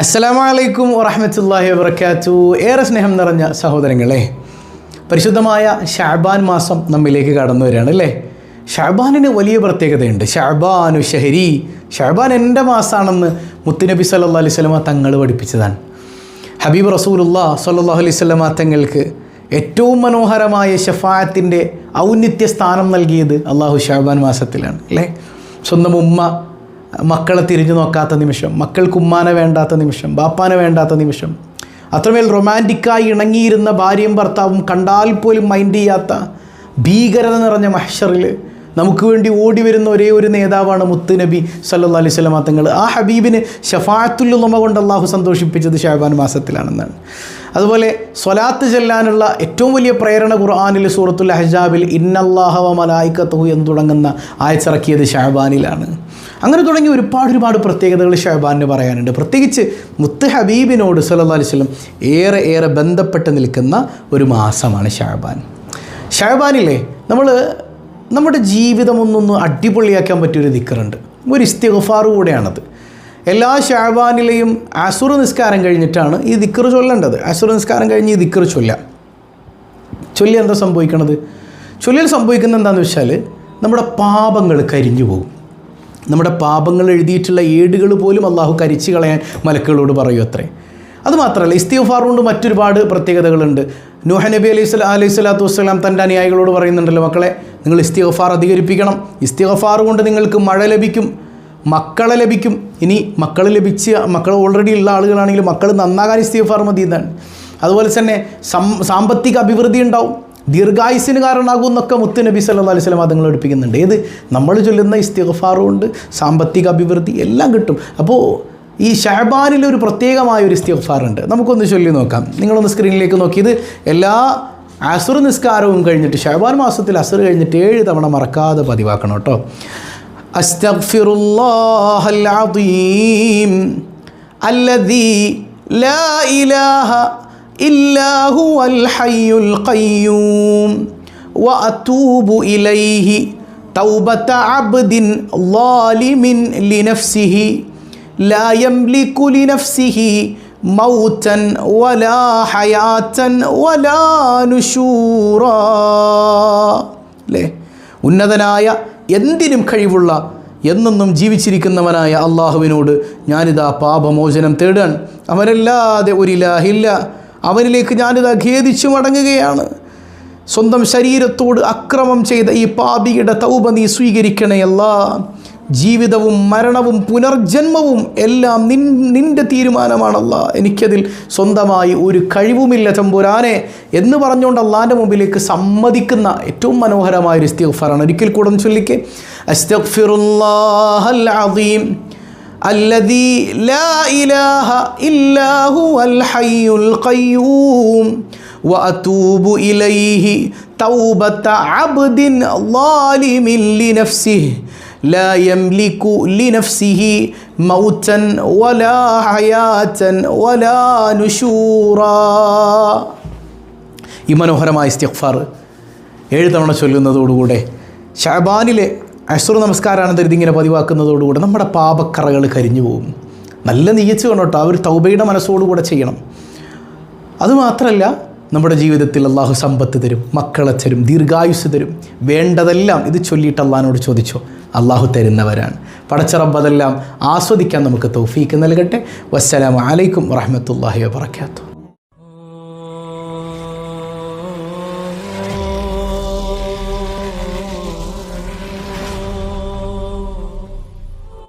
അസ്സലാമലൈക്കും വറഹമത്തല്ലാഹി വബർക്കാത്തു ഏറെ സ്നേഹം നിറഞ്ഞ സഹോദരങ്ങളെ പരിശുദ്ധമായ ഷാബാൻ മാസം നമ്മിലേക്ക് കടന്നു വരികയാണ് അല്ലേ? ഷാബാനിന് വലിയ പ്രത്യേകതയുണ്ട്. ഷാബാനു ഷഹരി. ഷാബാൻ എന്റെ മാസമാണെന്ന് മുത്തുനബി സല്ലാ അലൈഹി സ്വലമ തങ്ങൾ പഠിപ്പിച്ചതാണ്. ഹബീബ് റസൂലുള്ള സല്ലാഹു അലൈഹി സ്വലമ തങ്ങൾക്ക് ഏറ്റവും മനോഹരമായ ഷഫായത്തിന്റെ ഔന്നിത്യ സ്ഥാനം നൽകിയത് അള്ളാഹു ഷാബാൻ മാസത്തിലാണ് അല്ലേ? സ്വന്തം ഉമ്മ മക്കളെ തിരിഞ്ഞു നോക്കാത്ത നിമിഷം മക്കൾക്ക് ഉമ്മാനെ വേണ്ടാത്ത നിമിഷം ബാപ്പാനെ വേണ്ടാത്ത നിമിഷം. അത്രമേൽ റൊമാന്റിക്കായി ഇണങ്ങിയിരുന്ന ഭാര്യയും ഭർത്താവും കണ്ടാൽ പോലും മൈൻഡ് ചെയ്യാത്ത ഭീകരത നിറഞ്ഞ മഹ്ഷറിൽ നമുക്ക് വേണ്ടി ഓടി വരുന്ന ഒരേ ഒരു നേതാവാണ് മുത്ത് നബി സല്ലാ അലൈഹി സ്വലമ തങ്ങൾ ആ ഹബീബിന് ഷഫാത്തുല്ലുമ കൊണ്ട് അള്ളാഹു സന്തോഷിപ്പിച്ചത് ഷാബാൻ മാസത്തിലാണെന്നാണ്. അതുപോലെ സ്വലാത്ത് ചെല്ലാനുള്ള ഏറ്റവും വലിയ പ്രേരണ ഖുർആാനിൽ സൂറത്തുൽ അഹജാബിൽ ഇന്നല്ലാഹവ മലായിക്കത്തു എന്ന് തുടങ്ങുന്ന ആയച്ചിറക്കിയത് ഷാബാനിലാണ് അങ്ങനെ തുടങ്ങി ഒരുപാട് ഒരുപാട് പ്രത്യേകതകൾ ഷഹബാനിന് പറയാനുണ്ട്. പ്രത്യേകിച്ച് മുത്ത് ഹബീബിനോട് സല്ലാ അലിസ്ലം ഏറെ ഏറെ ബന്ധപ്പെട്ട് നിൽക്കുന്ന ഒരു മാസമാണ് ഷഹബാൻ. ഷഹബാനിലെ നമ്മൾ നമ്മുടെ ജീവിതം ഒന്നൊന്ന് അടിപൊളിയാക്കാൻ പറ്റിയൊരു ദിക്കറുണ്ട് ഒരു ഇസ്തിഗഫാറ് കൂടെയാണത്. എല്ലാ ഷാബാനിലെയും അസുർ നിസ്കാരം കഴിഞ്ഞിട്ടാണ് ഈ ദിക്കർ ചൊല്ലേണ്ടത്. അസുർ നിസ്കാരം കഴിഞ്ഞ് ഈ ദിക്കർ ചൊല്ലാം. ചൊല്ലി എന്താ സംഭവിക്കണത്? ചൊല്ലിൽ സംഭവിക്കുന്നത് എന്താണെന്ന് വെച്ചാൽ നമ്മുടെ പാപങ്ങൾ കരിഞ്ഞു പോകും. നമ്മുടെ പാപങ്ങൾ എഴുതിയിട്ടുള്ള ഏടുകൾ പോലും അള്ളാഹു കരിച്ചു കളയാൻ മലക്കുകളോട് പറയൂ അത്രേ. അതുമാത്രമല്ല ഇസ്തിഫാർ കൊണ്ട് മറ്റൊരുപാട് പ്രത്യേകതകളുണ്ട്. നൂഹ നബി അലൈഹി സ്വലാ അലൈഹി സ്വലാത്തു വസ്സലാം തന്റെ അനുയായികളോട് പറയുന്നുണ്ടല്ലോ മക്കളെ നിങ്ങൾ ഇസ്തിഗഫാർ അധികരിപ്പിക്കണം. ഇസ്തിഗഫാർ കൊണ്ട് നിങ്ങൾക്ക് മഴ ലഭിക്കും. മക്കളെ ലഭിക്കും. ഇനി മക്കൾ ലഭിച്ച് മക്കൾ ഓൾറെഡി ഉള്ള ആളുകളാണെങ്കിൽ മക്കൾ നന്നാകാൻ ഇസ്തിഗഫാർ മതി എന്നാണ്. അതുപോലെ തന്നെ സാമ്പത്തിക അഭിവൃദ്ധി ഉണ്ടാവും. ദീർഘായുസിന് കാരണമാകും എന്നൊക്കെ മുത്ത് നബി സല്ലാ അലൈഹി സ്വലം അതുങ്ങൾ പഠിപ്പിക്കുന്നുണ്ട് ഏത്? നമ്മൾ ചൊല്ലുന്ന ഇസ്തിഗഫാറുണ്ട് സാമ്പത്തിക അഭിവൃദ്ധി എല്ലാം കിട്ടും. അപ്പോൾ ഈ ഷഹബാനിൽ ഒരു പ്രത്യേകമായ ഒരു ഇസ്തിഗഫാറുണ്ട്. നമുക്കൊന്ന് ചൊല്ലി നോക്കാം. നിങ്ങളൊന്ന് സ്ക്രീനിലേക്ക് നോക്കിയത് എല്ലാ അസുർ നിസ്കാരവും കഴിഞ്ഞിട്ട് ഷഹബാൻ മാസത്തിൽ അസുർ കഴിഞ്ഞിട്ട് ഏഴ് തവണ മറക്കാതെ പതിവാക്കണം കേട്ടോ. അസ്തഗ്ഫിറുല്ലാഹൽ അദീം അല്ലദീ ലാ ഇലാഹ إلا هو الحي القيوم وأتوب إليه توبة عبد ظالم لنفسه لا يملك لنفسه موتا ولا حياة ولا نشورا അല്ലേ ഉന്നതനായ എന്തിനും കഴിവുള്ള എന്നെന്നും ജീവിച്ചിരിക്കുന്നവനായ അള്ളാഹുവിനോട് ഞാനിതാ പാപമോചനം തേടാൻ അവനല്ലാതെ ഒരു ലാഹില്ല അവനിലേക്ക് ഞാനിതാ ഖേദിച്ചു മടങ്ങുകയാണ്. സ്വന്തം ശരീരത്തോട് അക്രമം ചെയ്ത ഈ പാപിയുടെ തൗബ നീ സ്വീകരിക്കണയല്ല ജീവിതവും മരണവും പുനർജന്മവും എല്ലാം നിൻ നിൻ്റെ തീരുമാനമാണല്ല എനിക്കതിൽ സ്വന്തമായി ഒരു കഴിവുമില്ല ചമ്പുരാനെ എന്ന് പറഞ്ഞുകൊണ്ട് അള്ളാൻ്റെ മുമ്പിലേക്ക് സമ്മതിക്കുന്ന ഏറ്റവും മനോഹരമായ ഒരു ഇസ്തിഗ്ഫാറാണ് ഒരിക്കൽ കൂടെ ചൊല്ലിക്കെ അസ്തഗ്ഫിറുല്ലാഹൽ അദീം الذي لا إله إلا هو الحي القيوم وأتوب إليه توبة عبد ظالم لنفسه ലാ യംലിക്കു ലിനഫ്സിഹി മൗത്തൻ വലാ ഹയാത്തൻ വലാ നുഷൂറ ഈ മനോഹരമായ ഇസ്തിഖ്ഫാർ ഏഴ് തവണ ചൊല്ലുന്നതോടുകൂടെ ഷാബാനിലെ അഷുർ നമസ്കാരാനന്തരം ഇതിങ്ങനെ പതിവാക്കുന്നതോടുകൂടെ നമ്മുടെ പാപക്കറകൾ കരിഞ്ഞു പോകും നല്ല നീയച്ചു വേണം കേട്ടോ ആ ഒരു തൗബയുടെ മനസ്സോടുകൂടെ ചെയ്യണം. അതുമാത്രമല്ല നമ്മുടെ ജീവിതത്തിൽ അള്ളാഹു സമ്പത്ത് തരും മക്കളെ തരും ദീർഘായുസ് തരും വേണ്ടതെല്ലാം ഇത് ചൊല്ലിയിട്ട് അള്ളഹാനോട് ചോദിച്ചോ. അള്ളാഹു തരുന്നവരാണ്. പടച്ചറബ്ബതെല്ലാം ആസ്വദിക്കാൻ നമുക്ക് തൗഫീക്ക് നൽകട്ടെ. വസ്സലാം അലൈക്കും വറഹമത്തല്ലാഹി വാബർക്കാത്തു